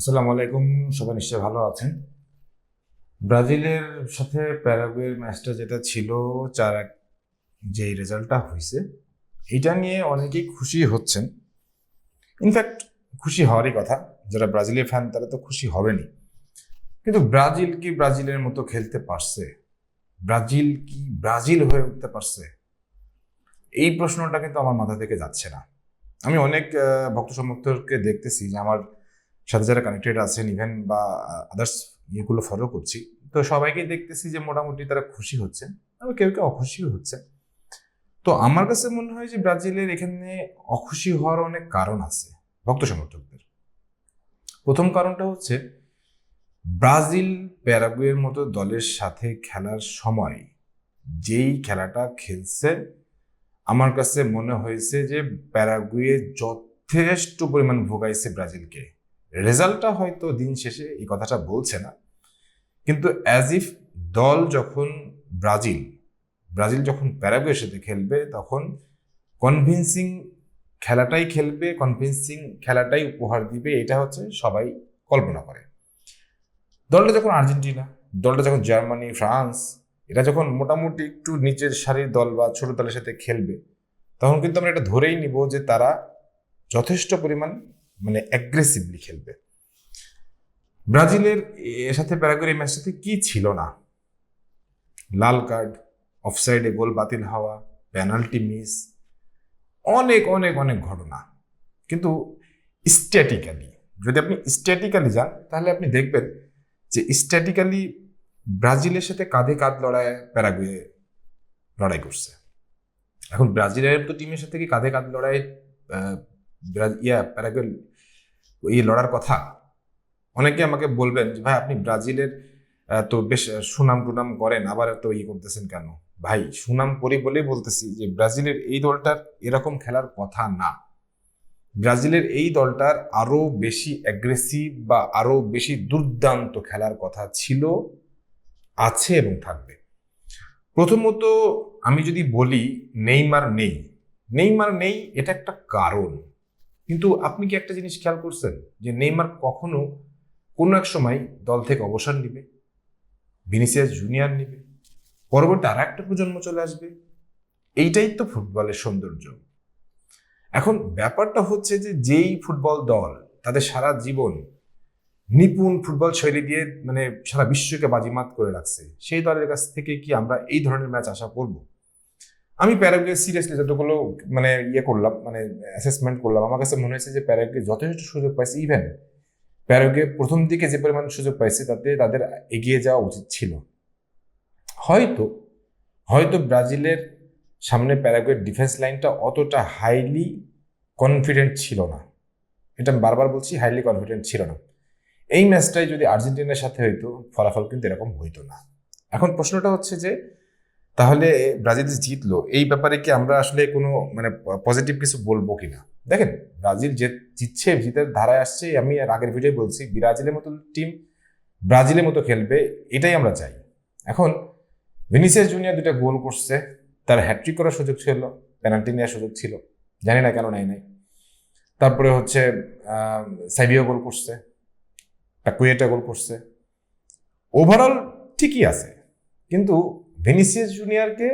আসসালামু আলাইকুম, সবাই নিশ্চয়ই ভালো আছেন। ব্রাজিলের সাথে প্যারাগুয়ের ম্যাচটা যেটা ছিল, চার এক যেই রেজাল্টটা হয়েছে, এটা নিয়ে অনেকেই খুশি হচ্ছেন। ইনফ্যাক্ট খুশি হওয়ারই কথা, যারা ব্রাজিলের ফ্যান তারা তো খুশি হবেনি কিন্তু ব্রাজিল কি ব্রাজিলের মতো খেলতে পারছে? ব্রাজিল কি ব্রাজিল হয়ে উঠতে পারছে? এই প্রশ্নটা কিন্তু আমার মাথা থেকে যাচ্ছে না। আমি অনেক ভক্ত সমর্থককে দেখতেছি যে আমার সাথে যারা কানেক্টেড আছেন ইভেন বা আদার্স ইয়েগুলো ফলো করছি, তো সবাইকে দেখতেছি যে মোটামুটি তারা খুশি হচ্ছে, আবার কেউ কেউ অখুশিও হচ্ছে। তো আমার কাছে মনে হয় যে ব্রাজিলের এখানে অখুশি হওয়ার অনেক কারণ আছে, ভক্ত সমর্থকদের। প্রথম কারণটা হচ্ছে, ব্রাজিল প্যারাগুয়ের মতো দলের সাথে খেলার সময় যেই খেলাটা খেলছে, আমার কাছে মনে হয়েছে যে প্যারাগুয়ে যথেষ্ট পরিমাণ ভোগাইছে ব্রাজিলকে। রেজাল্টটা হয়তো দিন শেষে এই কথাটা বলছে না। কিন্তু অ্যাজ ইফ দল যখন ব্রাজিল ব্রাজিল যখন প্যারাগুয়ের সাথে খেলবে, তখন কনভিন্সিং খেলাটাই খেলবে কনভিন্সিং খেলাটাই উপহার দিবে, এটা হচ্ছে সবাই কল্পনা করে। দলটা যখন আর্জেন্টিনা, দলটা যখন জার্মানি, ফ্রান্স এটা যখন মোটামুটি একটু নিচের সারির দল বা ছোট দলের সাথে খেলবে, তখন কিন্তু আমরা এটা ধরেই নিব যে তারা যথেষ্ট পরিমাণ মানে অ্যাগ্রেসিভলি খেলবে। ব্রাজিলের এর সাথে প্যারাগুয়ের ম্যাচটাতে কি ছিল না? লাল কার্ড অফসাইডে গোল বাতিল হওয়া পেনাল্টি মিস অনেক অনেক অনেক ঘটনা। কিন্তু স্ট্যাটিক্যালি যদি আপনি স্ট্যাটিক্যালি যান, তাহলে আপনি দেখবেন যে স্ট্যাটিক্যালি ব্রাজিলের সাথে কাঁধে কাঁধ লড়াই প্যারাগুয়ে লড়াই করছে। এখন ব্রাজিলের তো টিমের সাথে কি কাঁধে কাঁধ লড়াই ইয়া প্যারাগুয়ে ইয়ে লড়ার কথা। অনেকে আমাকে বলবেন যে, ভাই, আপনি ব্রাজিলের তো বেশ সুনাম টুনাম করেন, আবার তো ইয়ে করতেছেন কেন? ভাই, সুনাম করি বলেই বলতেছি যে, ব্রাজিলের এই দলটার এরকম খেলার কথা না। ব্রাজিলের এই দলটার আরও বেশি অ্যাগ্রেসিভ বা আরও বেশি দুর্দান্ত খেলার কথা ছিল, আছে এবং থাকবে। প্রথমত আমি যদি বলি, নেইমার নেই। নেইমার নেই এটা একটা কারণ। কিন্তু আপনি কি একটা জিনিস খেয়াল করছেন যে নেইমার কখনো কোনো এক সময় দল থেকে অবসর নিবে? ভিনিসিয়াস জুনিয়র নিবে? পরবর্তী আর একটা প্রজন্ম চলে আসবে? এইটাই তো ফুটবলের সৌন্দর্য। এখন ব্যাপারটা হচ্ছে যে যেই ফুটবল দল তাদের সারা জীবন নিপুণ ফুটবল শৈলী দিয়ে মানে সারা বিশ্বকে বাজিমাত করে রাখছে, সেই দলের কাছ থেকে কি আমরা এই ধরনের ম্যাচ আশা করব? আমি প্যারাগুয়ে সিরিয়াসলি যতগুলো মানে ইয়ে করলাম মানে অ্যাসেসমেন্ট করলাম, আমার কাছে মনে হয়েছে যে প্যারাগুয়ে যথেষ্ট সুযোগ পাইছে ইভেন প্যারাগুয়ে প্রথম দিকে যে পরিমাণ সুযোগ পাইছে, তাতে তাদের এগিয়ে যাওয়া উচিত ছিল। হয়তো হয়তো ব্রাজিলের সামনে প্যারাগুয়ের ডিফেন্স লাইনটা অতটা হাইলি কনফিডেন্ট ছিল না। এটা আমি বারবার বলছি হাইলি কনফিডেন্ট ছিল না। এই ম্যাচটাই যদি আর্জেন্টিনার সাথে হইতো, ফলাফল কিন্তু এরকম হইতো না। এখন প্রশ্নটা হচ্ছে যে তাহলে ব্রাজিল জিতলো। এই ব্যাপারে কি আমরা আসলে কোনো মানে পজিটিভ কিছু বলব কিনা? দেখেন, ব্রাজিল যে জিতছে, জিতের ধারায় আসছে, আমি আর আগের ভিডিও বলছি, ব্রাজিলের মতো টিম ব্রাজিলের মতো খেলবে, এটাই আমরা চাই। এখন ভিনিসিয়াস জুনিয়র দুটা গোল করছে, তার হ্যাট্রিক করার সুযোগ ছিল পেনাল্টি নেওয়ার সুযোগ ছিল, জানি না কেন নাই নাই। তারপরে হচ্ছে সাইবিও গোল করছে টাকুয়েটা গোল করছে। ওভারঅল ঠিকই আছে, কিন্তু ভিনিসিয়াস জুনিয়রকে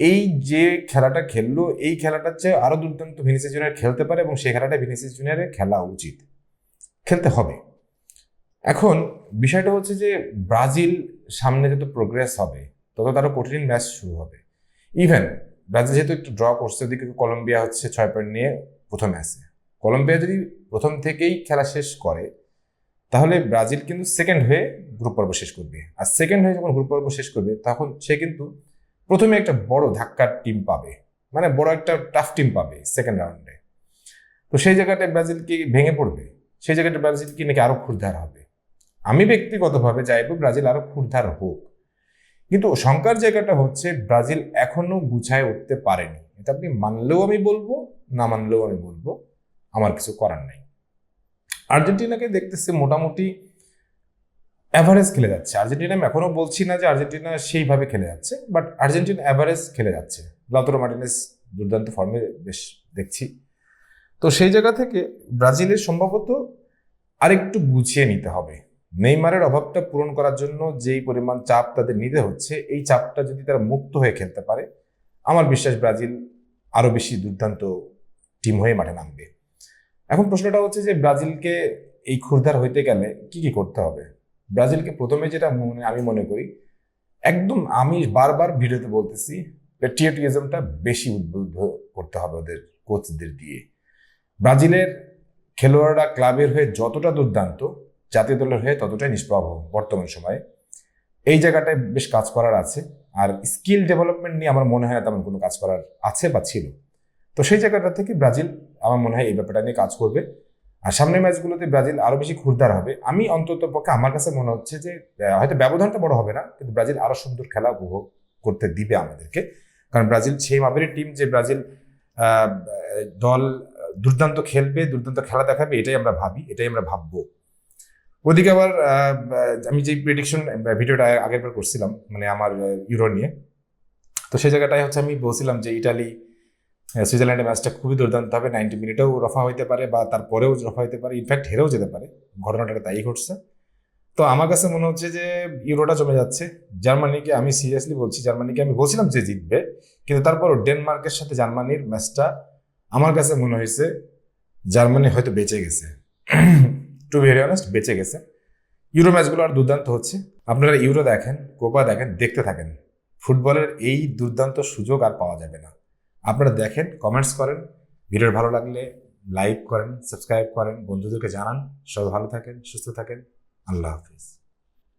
এই যে খেলাটা খেললো, এই খেলাটার চেয়ে আরও দুর্দান্ত ভিনিসিয়াস জুনিয়র খেলতে পারে এবং সেই খেলাটা ভিনিসিয়াস জুনিয়রের খেলা উচিত। খেলতে হবে। এখন বিষয়টা হচ্ছে যে ব্রাজিল সামনে যত প্রোগ্রেস হবে, তত তারও কঠিন ম্যাচ শুরু হবে। ইভেন ব্রাজিল যেহেতু একটু ড্র করছে, ওদিকে কলম্বিয়া হচ্ছে ছয় পয়েন্ট নিয়ে প্রথম আছে কলম্বিয়া যদি প্রথম থেকেই খেলা শেষ করে তাহলে ব্রাজিল কিন্তু সেকেন্ড হয়ে গ্রুপ পর্ব শেষ করবে। আর সেকেন্ড হয়ে যখন গ্রুপ পর্ব শেষ করবে, তখন সে কিন্তু প্রথমে একটা বড় ধাক্কার টিম পাবে। মানে বড় একটা টাফ টিম পাবে সেকেন্ড রাউন্ডে তো সেই জায়গাটায় ব্রাজিল কি ভেঙে পড়বে? সেই জায়গাটা ব্রাজিল কি নাকি আরও ক্ষুরধার হবে? আমি ব্যক্তিগতভাবে চাইব ব্রাজিল আরও ক্ষুরধার হোক। কিন্তু শঙ্কার জায়গাটা হচ্ছে ব্রাজিল এখনও গুছায় উঠতে পারেনি। এটা আপনি মানলেও আমি বলব, না মানলেও আমি বলব, আমার কিছু করার নাই। আর্জেন্টিনাকে দেখতেছে মোটামুটি অ্যাভারেজ খেলে যাচ্ছে। আর্জেন্টিনা আমি এখনও বলছি না যে আর্জেন্টিনা সেইভাবে খেলে যাচ্ছে বাট আর্জেন্টিনা অ্যাভারেজ খেলে যাচ্ছে। লাতরো মার্টিনেস দুর্দান্ত ফর্মে বেশ দেখছি। তো সেই জায়গা থেকে ব্রাজিলের সম্ভবত আরেকটু গুছিয়ে নিতে হবে। নেইমারের অভাবটা পূরণ করার জন্য যেই পরিমাণ চাপ তাদের নিতে হচ্ছে, এই চাপটা যদি তারা মুক্ত হয়ে খেলতে পারে, আমার বিশ্বাস ব্রাজিল আরও বেশি দুর্দান্ত টিম হয়ে মাঠে নামবে। এখন প্রশ্নটা হচ্ছে যে ব্রাজিলকে এই ক্ষুরধার হইতে গেলে কি কি করতে হবে? ব্রাজিলকে প্রথমে যেটা মনে, আমি মনে করি, একদম আমি বারবার ভিডিওতে বলতেছি পেট্রিয়টিজমটা বেশি উদ্বুদ্ধ করতে হবে ওদের কোচদের দিয়ে। ব্রাজিলের খেলোয়াড়রা ক্লাবের হয়ে যতটা দুর্দান্ত, জাতীয় দলের হয়ে ততটাই নিষ্প্রভ বর্তমান সময়ে। এই জায়গাটায় বেশ কাজ করার আছে, আর স্কিল ডেভেলপমেন্ট নিয়ে আমার মনে হয় না তেমন কোনো কাজ করার আছে বা ছিল। তো সেই জায়গাটা থেকে ব্রাজিল আমার মনে হয় এই ব্যাপারটা নিয়ে কাজ করবে। আর সামনের ম্যাচগুলোতে ব্রাজিল আরও বেশি ক্ষুরদার হবে। আমি অন্তত পক্ষে আমার কাছে মনে হচ্ছে যে হয়তো ব্যবধানটা বড় হবে না, কিন্তু ব্রাজিল আরও সুন্দর খেলা উপভোগ করতে দিবে আমাদেরকে। কারণ ব্রাজিল সেই মাপের টিম যে ব্রাজিল দল দুর্দান্ত খেলবে, দুর্দান্ত খেলা দেখাবে, এটাই আমরা ভাবি, এটাই আমরা ভাববো। ওদিকে আবার আমি যে প্রেডিকশন ভিডিওটা আগের বার করছিলাম মানে আমার ইউরো নিয়ে। তো সেই জায়গাটায় হচ্ছে আমি বলছিলাম যে ইটালি সুইজারল্যান্ডের ম্যাচটা খুবই দুর্দান্ত হবে। নাইনটি মিনিটেও রফা হইতে পারে বা তারপরেও রফা হইতে পারে। ইনফ্যাক্ট হেরেও যেতে পারে। ঘটনাটা তাই ঘটছে। তো আমার কাছে মনে হচ্ছে যে ইউরোটা জমে যাচ্ছে। জার্মানিকে আমি সিরিয়াসলি বলছি, জার্মানিকে আমি বলছিলাম যে জিতবে, কিন্তু তারপরও ডেনমার্কের সাথে জার্মানির ম্যাচটা আমার কাছে মনে হয়েছে জার্মানি হয়তো বেঁচে গেছে। টু ভেরি অনেস্ট বেঁচে গেছে। ইউরো ম্যাচগুলো আর দুর্দান্ত হচ্ছে। আপনারা ইউরো দেখেন, কোপা দেখেন, দেখতে থাকেন। ফুটবলের এই দুর্দান্ত সুযোগ আর পাওয়া যাবে না। আপনারা দেখেন কমেন্টস করেন ভিডিও ভালো লাগলে লাইক করেন সাবস্ক্রাইব করেন, বন্ধুদেরকে জানান। সবাই ভালো থাকেন, সুস্থ থাকেন। আল্লাহ হাফিজ।